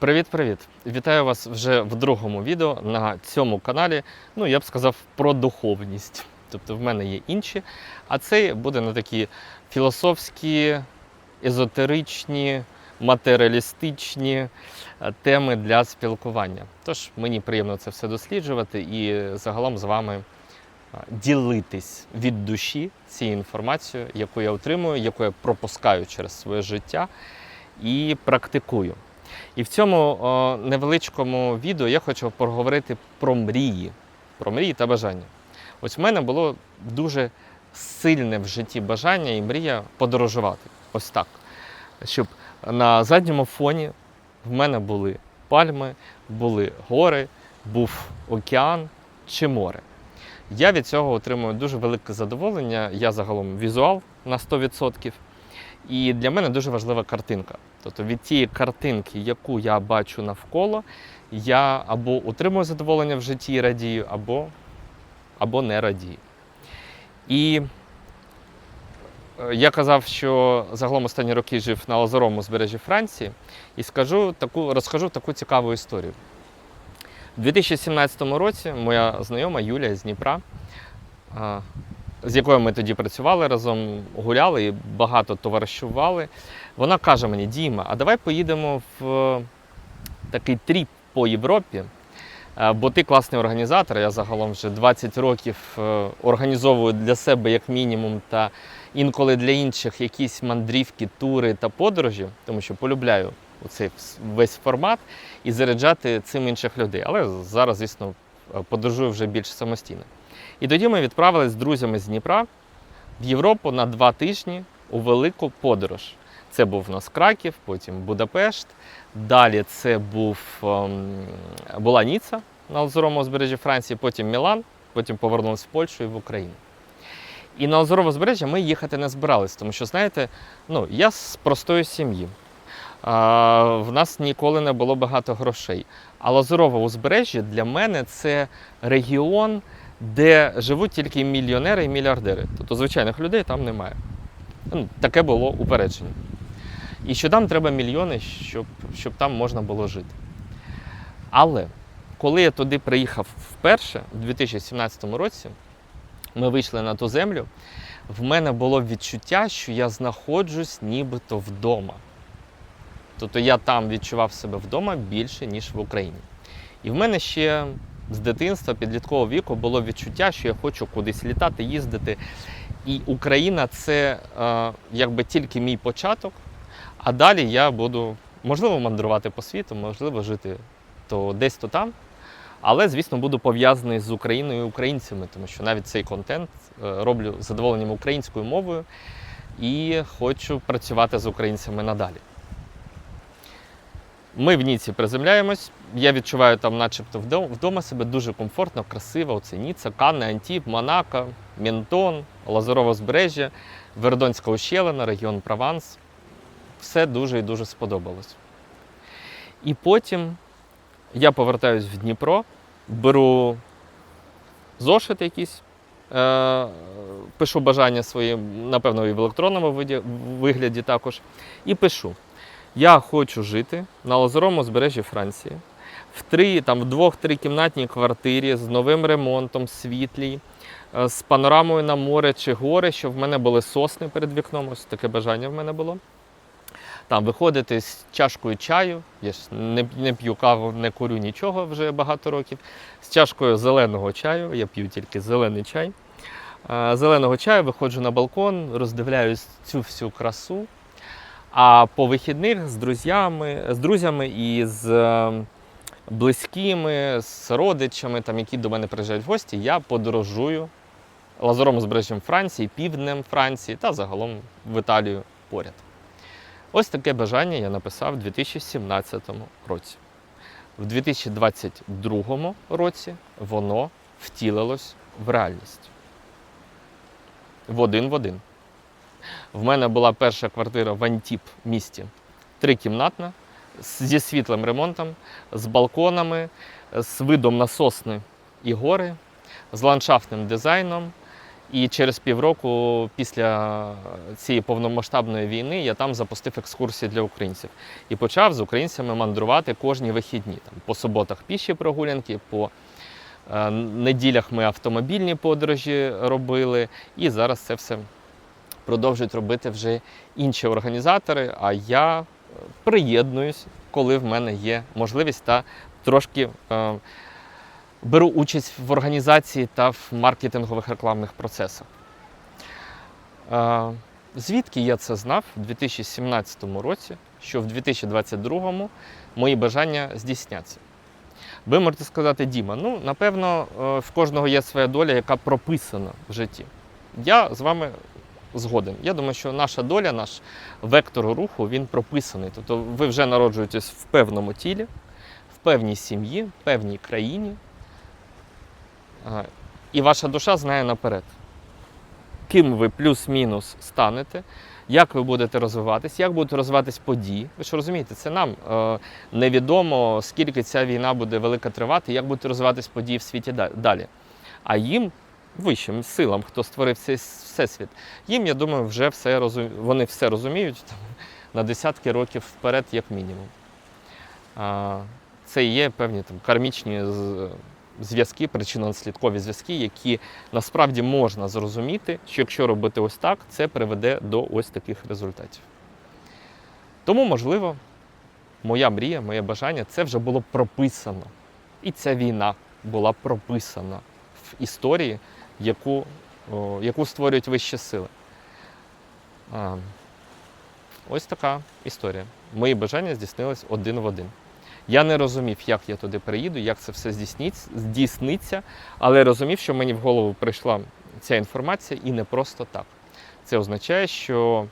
Привіт-привіт! Вітаю вас вже в другому відео на цьому каналі. Ну, я б сказав, про духовність. Тобто в мене є інші, а це буде на такі філософські, езотеричні, матеріалістичні е, теми для спілкування. Тож мені приємно це все досліджувати і загалом з вами е, ділитись від душі цією інформацією, яку я отримую, яку я пропускаю через своє життя і практикую. І в цьому о, невеличкому відео я хочу поговорити про мрії, про мрії та бажання. Ось в мене було дуже сильне в житті бажання і мрія подорожувати. Ось так. Щоб на задньому фоні в мене були пальми, були гори, був океан чи море. Я від цього отримую дуже велике задоволення. Я загалом візуал на 100%. І для мене дуже важлива картинка. Тобто від тієї картинки, яку я бачу навколо, я або отримую задоволення в житті і радію, або, або не радію. І е, я казав, що загалом останні роки жив на озерому узбережжі Франції, і скажу таку, розкажу таку цікаву історію. У 2017 році моя знайома Юлія з Дніпра, з якою ми тоді працювали разом, гуляли і багато товаришували. Вона каже мені: Діма, а давай поїдемо в такий тріп по Європі. Е, Бо ти класний організатор. Я загалом вже 20 років е, організовую для себе як мінімум, та інколи для інших якісь мандрівки, тури та подорожі, тому що полюбляю цей весь формат і заряджати цим інших людей. Але зараз, звісно, подорожую вже більш самостійно. І тоді ми відправились з друзями з Дніпра в Європу на два тижні у велику подорож. Це був у нас Краків, потім Будапешт. Далі це був, ем, була Ніца на Лазуровому узбережжі Франції, потім Мілан, потім повернулися в Польщу і в Україну. І на Лазурове узбережжя ми їхати не збирались, тому що, знаєте, ну, я з простої сім'ї. В нас ніколи не було багато грошей. А Лазурове узбережжя для мене це регіон, де живуть тільки мільйонери і мільярдери. Тобто звичайних людей там немає. Ну, таке було упередження. І що там треба мільйони, щоб, щоб там можна було жити. Але коли я туди приїхав вперше, у 2017 році, ми вийшли на ту землю, в мене було відчуття, що я знаходжусь нібито вдома. Тобто я там відчував себе вдома більше, ніж в Україні. І в мене ще з дитинства, підліткового віку, було відчуття, що я хочу кудись літати, їздити. І Україна це е, якби тільки мій початок, а далі я буду, можливо, мандрувати по світу, можливо, жити то десь, то там. Але, звісно, буду пов'язаний з Україною і українцями, тому що навіть цей контент е, роблю задоволенням українською мовою і хочу працювати з українцями надалі. Ми в Ніці приземляємось. Я відчуваю там, начебто, вдома, себе дуже комфортно, красиво. Оце Ніца, Канне, Антіп, Монако, Ментон, Лазурове узбережжя, Вердонська ущелина, регіон Прованс. Все дуже і дуже сподобалось. І потім я повертаюсь в Дніпро, беру зошит якийсь, е- пишу бажання свої, напевно, і в електронному вигляді також, і пишу. Я хочу жити на Лазуровому узбережжі Франції в три, там, в двох-три кімнатній квартирі з новим ремонтом, світлій, е, з панорамою на море чи гори, щоб в мене були сосни перед вікном. Ось таке бажання в мене було. Там виходити з чашкою чаю. Я ж не, не п'ю каву, не курю нічого вже багато років. З чашкою зеленого чаю, я п'ю тільки зелений чай. Е, Зеленого чаю виходжу на балкон, роздивляюсь цю всю красу. А по вихідних з друзями, з друзями і з е, близькими, з родичами, там, які до мене приїжджають в гості, я подорожую лазуром узбережжям Франції, півднем Франції та загалом в Італію поряд. Ось таке бажання я написав у 2017 році. В 2022 році воно втілилось в реальність. В один в один. В мене була перша квартира в Антіп місті. Трикімнатна, зі світлим ремонтом, з балконами, з видом на сосни і гори, з ландшафтним дизайном І через півроку після цієї повномасштабної війни я там запустив екскурсії для українців і почав з українцями мандрувати кожні вихідні. Там, по суботах піші прогулянки, по е, неділях ми автомобільні подорожі робили. І зараз це все продовжують робити вже інші організатори. А я е, приєднуюсь, коли в мене є можливість та трошки. е, беру участь в організації та в маркетингових рекламних процесах. Е, Звідки я це знав у 2017 році, що в 2022 мої бажання здійсняться? Ви можете сказати, Діма, ну, напевно, е, в кожного є своя доля, яка прописана в житті. Я з вами згоден. Я думаю, що наша доля, наш вектор руху, він прописаний. Тобто ви вже народжуєтесь в певному тілі, в певній сім'ї, в певній країні, І ваша душа знає наперед, ким ви плюс-мінус станете, як ви будете розвиватись, як будуть розвиватись події. Ви ж розумієте, це нам е, невідомо, скільки ця війна буде велика тривати, як будуть розвиватись події в світі далі. А їм, вищим силам, хто створив цей всесвіт, їм, я думаю, вже все розум... вони все розуміють там, на десятки років вперед, як мінімум. А, це є певні там кармічні зв'язки, причинно-наслідкові зв'язки, які насправді можна зрозуміти, що якщо робити ось так, це приведе до ось таких результатів. Тому, можливо, моя мрія, моє бажання це вже було прописано. І ця війна була прописана в історії, яку, яку створюють вищі сили. Ось така історія. Мої бажання здійснились один в один. Я не розумів, як я туди приїду, як це все здійсниться, здійсниться, але розумів, що мені в голову прийшла ця інформація і не просто так. Це означає, що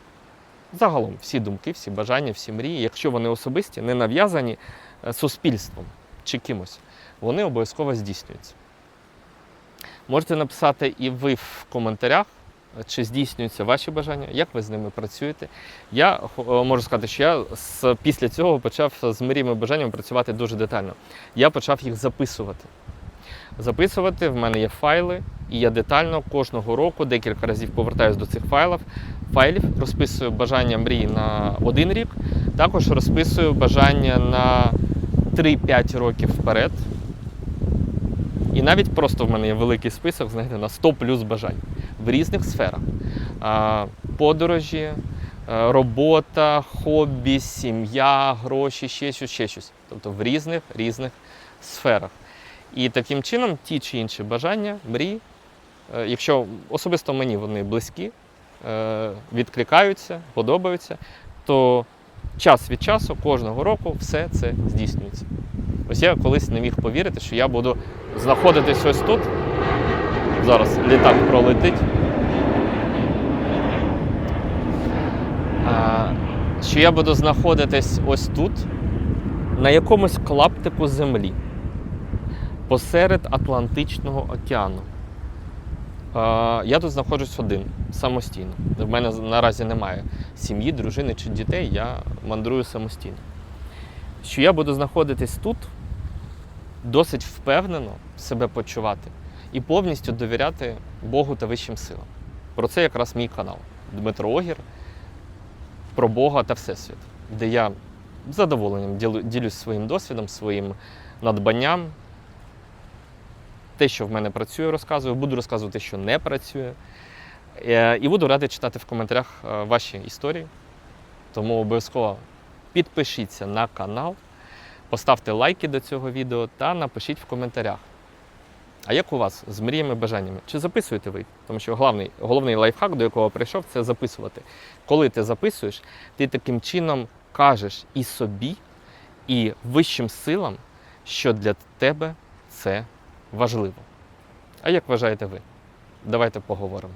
загалом всі думки, всі бажання, всі мрії, якщо вони особисті, не нав'язані е, суспільством чи кимось, вони обов'язково здійснюються. Можете написати і ви в коментарях, чи здійснюються ваші бажання, як ви з ними працюєте. Я е, можу сказати, що я з, після цього почав з мріями бажаннями працювати дуже детально. Я почав їх записувати. Записувати, в мене є файли, і я детально кожного року декілька разів повертаюся до цих файлів, файлів, розписую бажання мрії на один рік, також розписую бажання на 3-5 років вперед. І навіть просто в мене є великий список, знаєте, на 100 плюс бажань в різних сферах. Подорожі, е, робота, хобі, сім'я, гроші, ще щось, ще щось. Тобто в різних різних сферах. І таким чином ті чи інші бажання, мрії, е, якщо особисто мені вони близькі, е, відкликаються, подобаються, то час від часу, кожного року все це здійснюється. Ось я колись не міг повірити, що я буду знаходитись ось тут. Зараз літак пролетить. Що я буду знаходитись ось тут, на якомусь клаптику землі, посеред Атлантичного океану. Я тут знаходжусь один, самостійно. В мене наразі немає сім'ї, дружини чи дітей, я мандрую самостійно. Що я буду знаходитись тут, досить впевнено себе почувати і повністю довіряти Богу та вищим силам. Про це якраз мій канал Дмитро Огір про Бога та Всесвіт, де я з задоволенням ділюсь своїм досвідом, своїм надбанням. Те, що в мене працює, розказую, буду розказувати, що не працює. Е, І буду радий читати в коментарях е, ваші історії. Тому обов'язково підпишіться на канал, поставте лайки до цього відео та напишіть в коментарях. А як у вас з мріями бажаннями? Чи записуєте ви? Тому що головний, головний лайфхак, до якого прийшов, це записувати. Коли ти записуєш, ти таким чином кажеш і собі, і вищим силам, що для тебе це важливо. А як вважаєте ви? Давайте поговоримо.